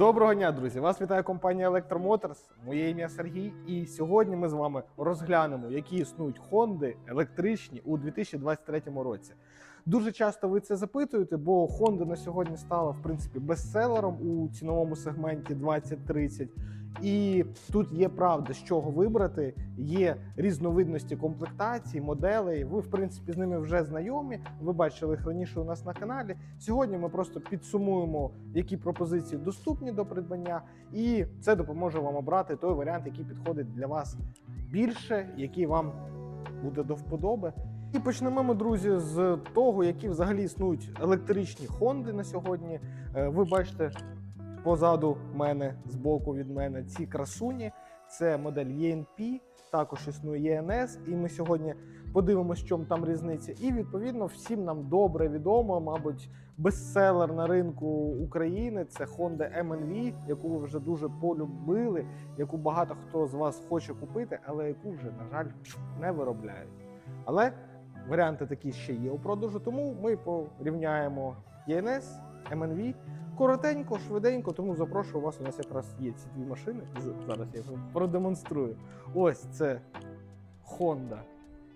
Доброго дня, друзі! Вас вітає компанія Electromotorz. Моє ім'я Сергій, і сьогодні ми з вами розглянемо, які існують Хонди електричні у 2023 році. Дуже часто ви це запитуєте, бо Honda на сьогодні стала в принципі бестселером у ціновому сегменті 20-30. І тут є правда, з чого вибрати. Є різновидності комплектацій, моделей. Ви, в принципі, з ними вже знайомі. Ви бачили їх раніше у нас на каналі. Сьогодні ми просто підсумуємо, які пропозиції доступні до придбання, і це допоможе вам обрати той варіант, який підходить для вас більше, який вам буде до вподоби. І почнемо ми, друзі, з того, які взагалі існують електричні Хонди на сьогодні. Е, Ви бачите позаду мене, збоку від мене, ці красуні. Це модель ENP, також існує ENS, і ми сьогодні подивимося, в чому там різниця. І відповідно всім нам добре відомо, мабуть, бестселер на ринку України це Honda MNV, яку ви вже дуже полюбили, яку багато хто з вас хоче купити, але яку вже, на жаль, не виробляють. Але варіанти такі ще є у продажу, тому ми порівняємо ENS, MNV. Коротенько, швиденько, тому запрошую вас. У нас якраз є ці дві машини. Зараз я вам продемонструю. Ось це Honda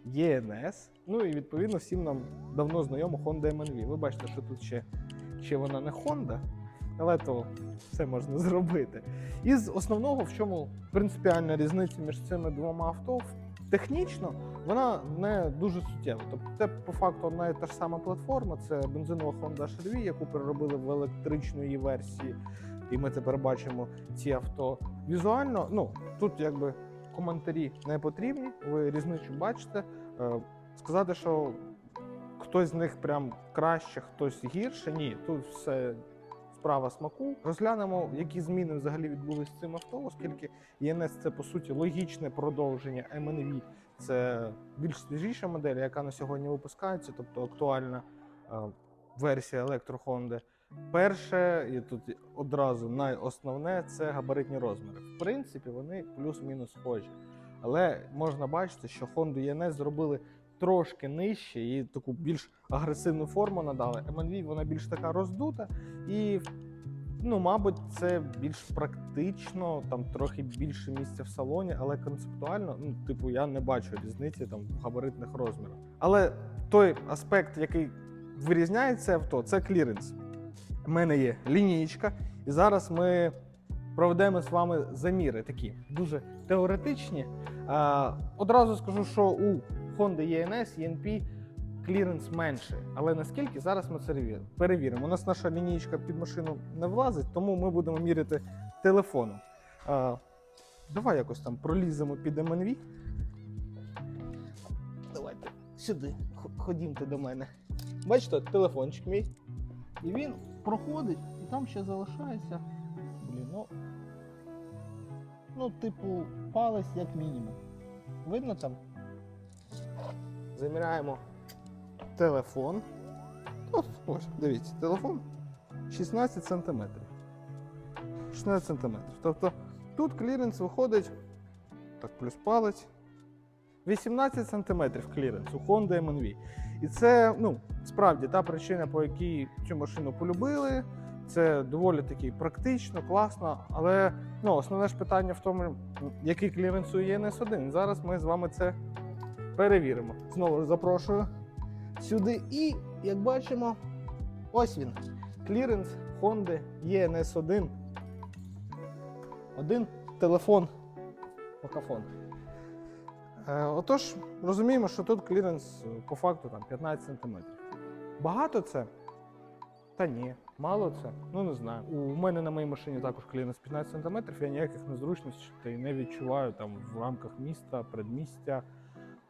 ENS. Ну і відповідно всім нам давно знайомо Honda MNV. Ви бачите, що тут ще, ще вона не Honda, але то все можна зробити. І з основного, в чому принципіальна різниця між цими двома авто, технічно вона не дуже суттєва. Тобто, це по факту одна і та ж сама платформа. Це бензинова Honda HRV, яку переробили в електричну її версії. І ми тепер бачимо ці авто візуально. Ну тут якби коментарі не потрібні. Ви різницю бачите. Е, Сказати, що хтось з них прям краще, хтось гірше. Ні, тут все справа смаку. Розглянемо, які зміни взагалі відбулись з цим авто, оскільки ЄНС це по суті логічне продовження MNV. Це більш свіжіша модель, яка на сьогодні випускається, тобто актуальна е, версія електро Honda. Перше, і тут одразу найосновне це габаритні розміри. В принципі, вони плюс-мінус схожі. Але можна бачити, що Honda ENS зробили трошки нижче і таку більш агресивну форму надали. MNV вона більш така роздута, і ну, мабуть, це більш практично, там трохи більше місця в салоні, але концептуально, ну, типу, я не бачу різниці там в габаритних розмірах. Але той аспект, який вирізняє це авто, це кліренс. У мене є лінійка, і зараз ми проведемо з вами заміри такі дуже теоретичні. Одразу скажу, що у Honda ENS, ENP кліренс менший. Але наскільки зараз ми це перевіримо. У нас наша лінійка під машину не влазить, тому ми будемо міряти телефоном. А, давай якось там проліземо під MNV. Давайте сюди, ходімте до мене. Бачите, телефончик мій. І він проходить, і там ще залишається. Блін, ну. Ну, типу, палець як мінімум. Видно там? Заміряємо телефон. Ось, дивіться, телефон 16 см. 16 см. Тобто тут кліренс виходить. Так, плюс палець. 18 см кліренс у Honda MNV. І це ну, справді та причина, по якій цю машину полюбили. Це доволі таки практично, класно. Але ну, основне ж питання в тому, який кліренс у ENS 1. Зараз ми з вами це перевіримо. Знову ж запрошую сюди. І, як бачимо, ось він. Кліренс Honda ENS 1. Один телефон. Покафон. Е, отож, розуміємо, що тут кліренс е, по факту там 15 см. Багато це? Та ні. Мало це? Ну не знаю. У мене на моїй машині також кліренс 15 см, я ніяких незручностей не відчуваю там в рамках міста, предмістя.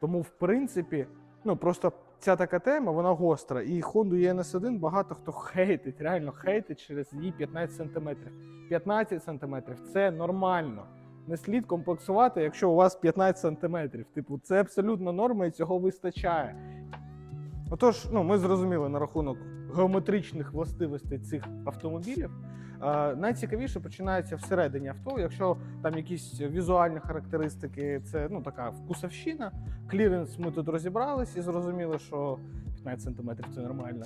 Тому, в принципі, ну просто ця така тема, вона гостра. І Honda ENS 1 багато хто хейтить, реально хейтить через її 15 см. 15 см це нормально. Не слід комплексувати, якщо у вас 15 сантиметрів. Типу, це абсолютно норма і цього вистачає. Отож, ну, ми зрозуміли на рахунок геометричних властивостей цих автомобілів. Найцікавіше починається всередині авто. Якщо там якісь візуальні характеристики, це ну така вкусовщина. Кліренс ми тут розібрались і зрозуміли, що 15 см це нормально.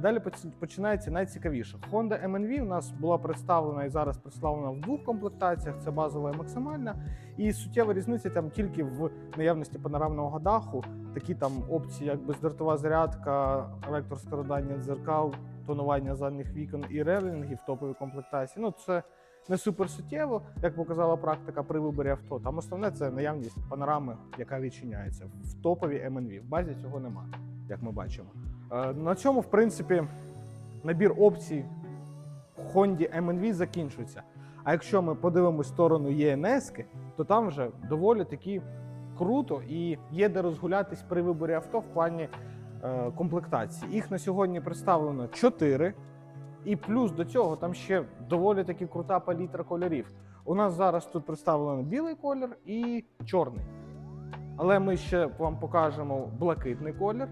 Далі починається найцікавіше. Honda MNV у нас була представлена і зараз представлена в двох комплектаціях: це базова і максимальна. І суттєва різниця там тільки в наявності панорамного даху, такі там опції, як бездротова зарядка, електроскородання дзеркал, тонування задніх вікон і релінги в топовій комплектації. Ну це не супер суттєво, як показала практика при виборі авто. Там основне це наявність панорами, яка відчиняється в топовій MNV. В базі цього немає, як ми бачимо. Е, На цьому, в принципі, набір опцій в Honda MNV закінчується. А якщо ми подивимось сторону ЄНС, то там вже доволі таки круто і є де розгулятись при виборі авто в плані е, комплектації. Їх на сьогодні представлено 4. І плюс до цього там ще доволі таки крута палітра кольорів. У нас зараз тут представлено білий колір і чорний. Але ми ще вам покажемо блакитний колір,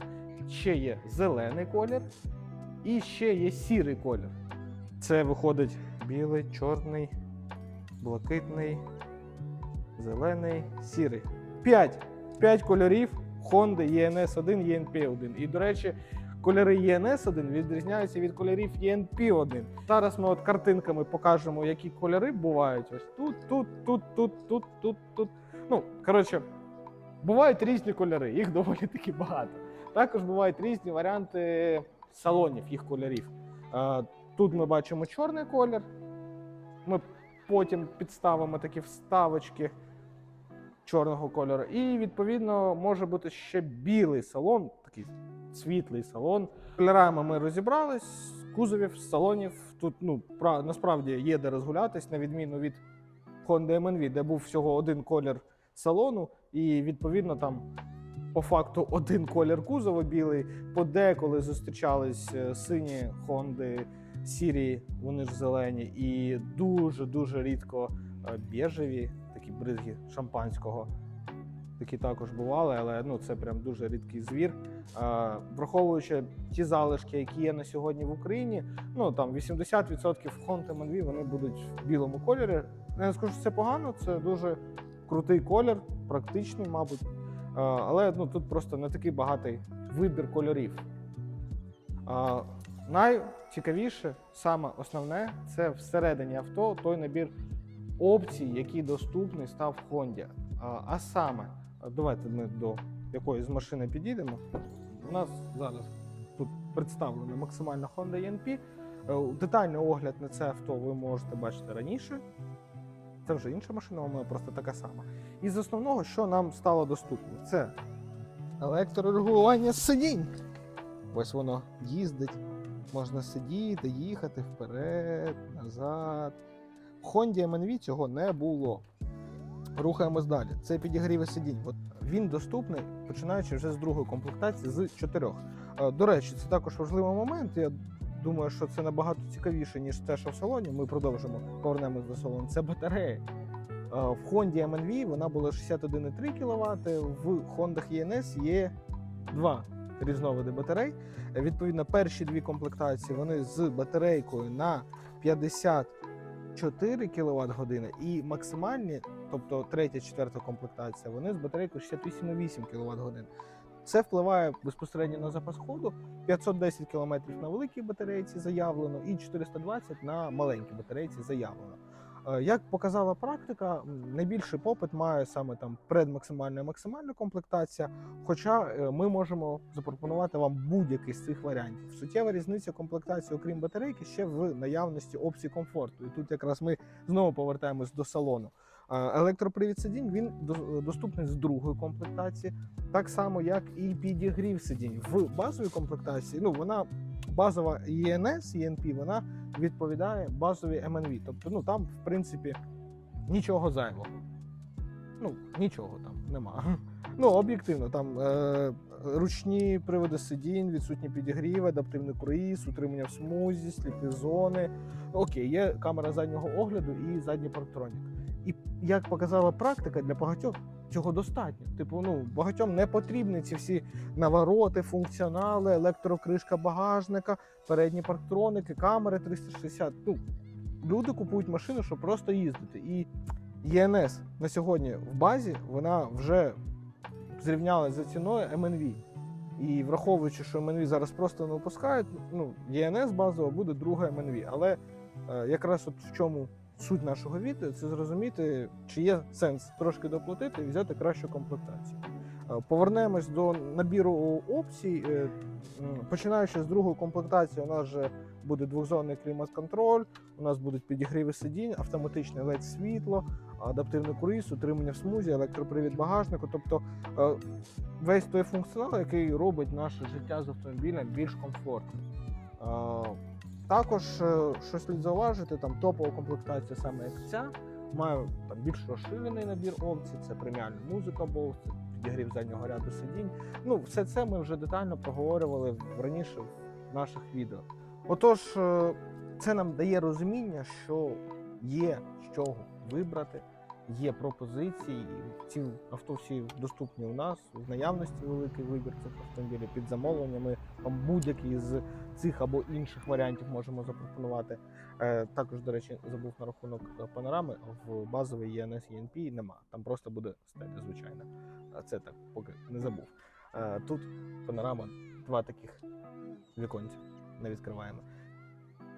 ще є зелений колір і ще є сірий колір. Це виходить білий, чорний, блакитний, зелений, сірий. П'ять. П'ять кольорів Honda ENS1, ENP1. І, до речі, кольори ENS1 відрізняються від кольорів ENP1. Зараз ми от картинками покажемо, які кольори бувають. Ось тут, тут, тут, тут, тут, тут, тут. Ну, коротше, бувають різні кольори, їх доволі таки багато. Також бувають різні варіанти салонів, їх кольорів. Е, Тут ми бачимо чорний колір. Ми потім підставимо такі вставочки чорного кольору. І відповідно може бути ще білий салон, такий світлий салон. Кольорами ми розібрались, кузовів, салонів. Тут ну, насправді є де розгулятись, на відміну від Honda MNV, де був всього один колір салону, і відповідно там. По факту один колір кузова білий, подеколи зустрічались е, сині Хонди, сірі, вони ж зелені, і дуже-дуже рідко е, біжеві, такі бризги шампанського. Такі також бували, але ну, це прям дуже рідкий звір. Е, враховуючи ті залишки, які є на сьогодні в Україні, ну там 80% Honda MNV вони будуть в білому кольорі. Я не скажу, що це погано, це дуже крутий колір, практичний, мабуть. Але ну, тут просто не такий багатий вибір кольорів. Найцікавіше, саме основне, це всередині авто той набір опцій, який доступний став в Honda. А, саме, давайте ми до якоїсь машини підійдемо. У нас зараз тут представлена максимальна Honda ENP. Е, Детальний огляд на це авто ви можете бачити раніше. Це вже інша машина, вона просто така сама. І з основного, що нам стало доступно, це електрорегулювання сидінь. Ось воно їздить. Можна сидіти, їхати вперед, назад. В Honda MNV цього не було. Рухаємось далі. Це підігріви сидінь. От він доступний, починаючи вже з другої комплектації з чотирьох. Е, До речі, це також важливий момент. Я думаю, що це набагато цікавіше, ніж те, що в салоні. Ми продовжимо повернемось до салону. Це батареї. Е, В Honda MNV вона була 61,3 кВт, в Honda ENS є два різновиди батарей. Е, Відповідно, перші дві комплектації вони з батарейкою на 54 кВт години і максимальні, тобто третя, четверта комплектація, вони з батарейкою 68,8 кВт годин. Це впливає безпосередньо на запас ходу. 510 км на великій батарейці заявлено, і 420 на маленькій батарейці заявлено. Е, Як показала практика, найбільший попит має саме там предмаксимальна і максимальна комплектація. Хоча е, ми можемо запропонувати вам будь-який з цих варіантів. Суттєва різниця комплектації, окрім батарейки, ще в наявності опцій комфорту. І тут якраз ми знову повертаємось до салону. Електропривід сидінь він доступний з другої комплектації, так само як і підігрів сидінь. В базовій комплектації ну вона базова ENS, ENP, вона відповідає базовій MNV. Тобто, ну там, в принципі, нічого зайвого. Ну, нічого там нема. Ну, об'єктивно, там е, ручні приводи сидінь, відсутні підігрів, адаптивний круїз, утримання в смузі, сліпі зони. Окей, є камера заднього огляду і задній парктронік. Як показала практика, для багатьох цього достатньо. Типу, ну багатьом не потрібні ці всі навороти, функціонали, електрокришка багажника, передні парктроники, камери 360. Ну, люди купують машину, щоб просто їздити. І ЄНС на сьогодні в базі вона вже зрівнялася за ціною MNV. І враховуючи, що МНВ зараз просто не випускають, ну, ЄНС базово буде друга МНВ. Але е, якраз от в чому суть нашого відео, це зрозуміти, чи є сенс трошки доплатити і взяти кращу комплектацію. Е, Повернемось до набіру опцій. Е, Починаючи з другої комплектації, у нас вже буде двохзонний клімат-контроль, у нас будуть підігріви сидінь, автоматичне led світло, адаптивний круїз, утримання в смузі, електропривід багажнику. Тобто е, весь той функціонал, який робить наше життя з автомобілем більш комфортним. Також, е, що слід зауважити, там топова комплектація саме як ця, має там більш розширений набір опцій, це преміальна музика, Bose, це підігрів заднього ряду сидінь. Ну, все це ми вже детально проговорювали раніше в наших відео. Отож, е, це нам дає розуміння, що є з чого вибрати, є пропозиції. Ці авто всі доступні у нас, в наявності великий вибір цих автомобілів під замовлення. Ми вам будь-який з цих або інших варіантів можемо запропонувати. Е, Також, до речі, забув на рахунок панорами. В базовій ENS ENP нема. Там просто буде стеля, звичайно. Це так, поки не забув. Е, Тут панорама, два таких віконця не відкриваємо.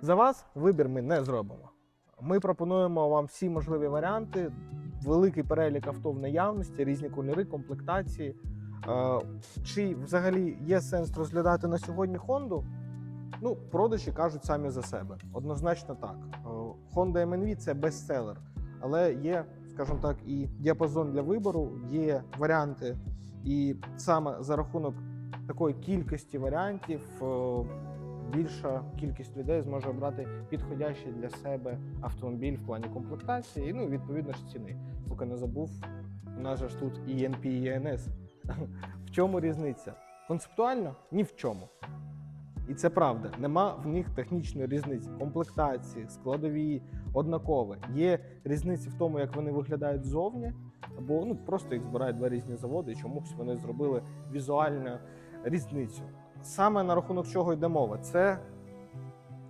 За вас вибір ми не зробимо. Ми пропонуємо вам всі можливі варіанти, великий перелік авто в наявності, різні кольори, комплектації. Е, Чи взагалі є сенс розглядати на сьогодні Хонду? Ну, продажі кажуть самі за себе. Однозначно так. Е, Honda MNV це бестселер, але є, скажімо так, і діапазон для вибору, є варіанти, і саме за рахунок такої кількості варіантів е, більша кількість людей зможе обрати підходящий для себе автомобіль в плані комплектації, і ну, відповідно ж ціни. Поки не забув, у нас же ж тут і ENP, і ENS. В чому різниця? Концептуально ні в чому. І це правда. Нема в них технічної різниці, комплектації, складові, однакові. Є різниці в тому, як вони виглядають ззовні, або ну просто їх збирають два різні заводи, і чомусь вони зробили візуальну різницю. Саме на рахунок чого йде мова? Це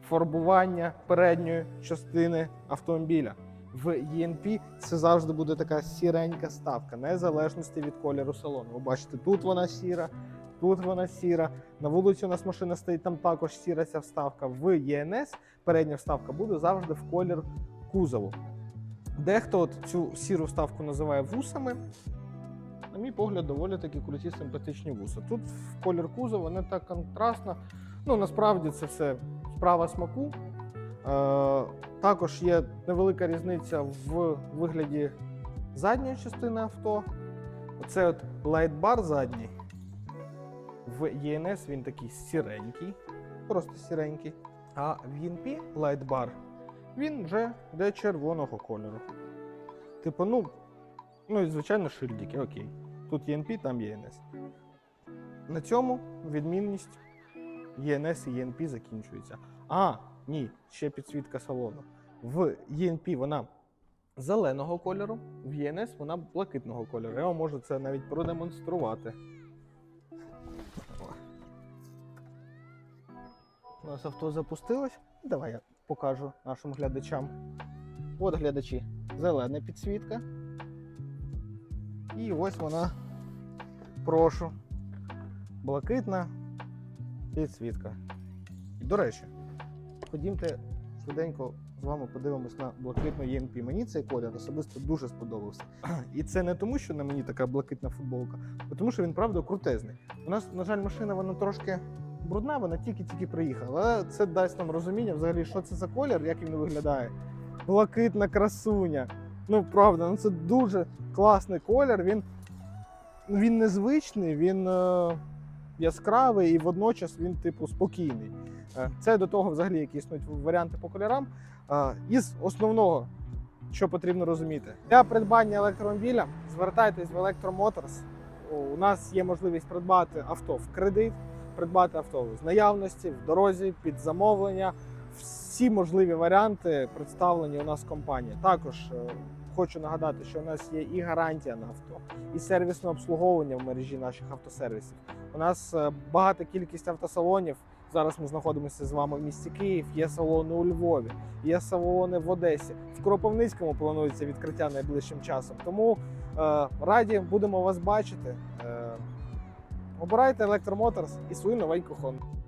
фарбування передньої частини автомобіля. В ENP це завжди буде така сіренька ставка, незалежності від кольору салону. Ви бачите, тут вона сіра, тут вона сіра. На вулиці у нас машина стоїть, там також сіра ця вставка. В ENS передня вставка буде завжди в колір кузову. Дехто от цю сіру вставку називає вусами. На мій погляд, доволі такі круті симпатичні вуса. Тут в колір кузова не так контрастно. Ну насправді це все справа смаку. Е, також є невелика різниця в вигляді задньої частини авто. Оце от лайтбар задній. В ENS він такий сіренький, просто сіренький. А в ENP лайтбар він вже йде червоного кольору. Типу, ну, ну і звичайно шильдики, окей. Тут ENP, там ENS. На цьому відмінність ENS і ENP закінчується. А, ні, ще підсвітка салону. В ENP вона зеленого кольору, в ENS вона блакитного кольору. Я вам можу це навіть продемонструвати. У нас авто запустилось. Давай я покажу нашим глядачам. От глядачі, зелена підсвітка. І ось вона, прошу, блакитна підсвітка. До речі, ходімте швиденько з вами подивимось на блакитну ENP. Мені цей колір особисто дуже сподобався. І це не тому, що на мені така блакитна футболка, а тому що він правда крутезний. У нас, на жаль, машина вона трошки брудна, вона тільки-тільки приїхала. Але це дасть нам розуміння взагалі, що це за колір, як він виглядає. Блакитна красуня. Ну, правда, ну це дуже класний колір. Він, він незвичний, він е, яскравий і водночас він, типу, спокійний. Е, Це до того, взагалі, які існують варіанти по кольорам. Е, Із основного, що потрібно розуміти, для придбання електромобіля звертайтесь в. О, У нас є можливість придбати авто в кредит, придбати авто з наявності, в дорозі, під замовлення. Всі можливі варіанти представлені у нас в компанії. Також е, хочу нагадати, що у нас є і гарантія на авто, і сервісне обслуговування в мережі наших автосервісів. У нас е, багата кількість автосалонів. Зараз ми знаходимося з вами в місті Київ. Є салони у Львові, є салони в Одесі. В Кропивницькому планується відкриття найближчим часом. Тому е, раді будемо вас бачити. Е, Обирайте Electromotorс і свою новеньку Honda.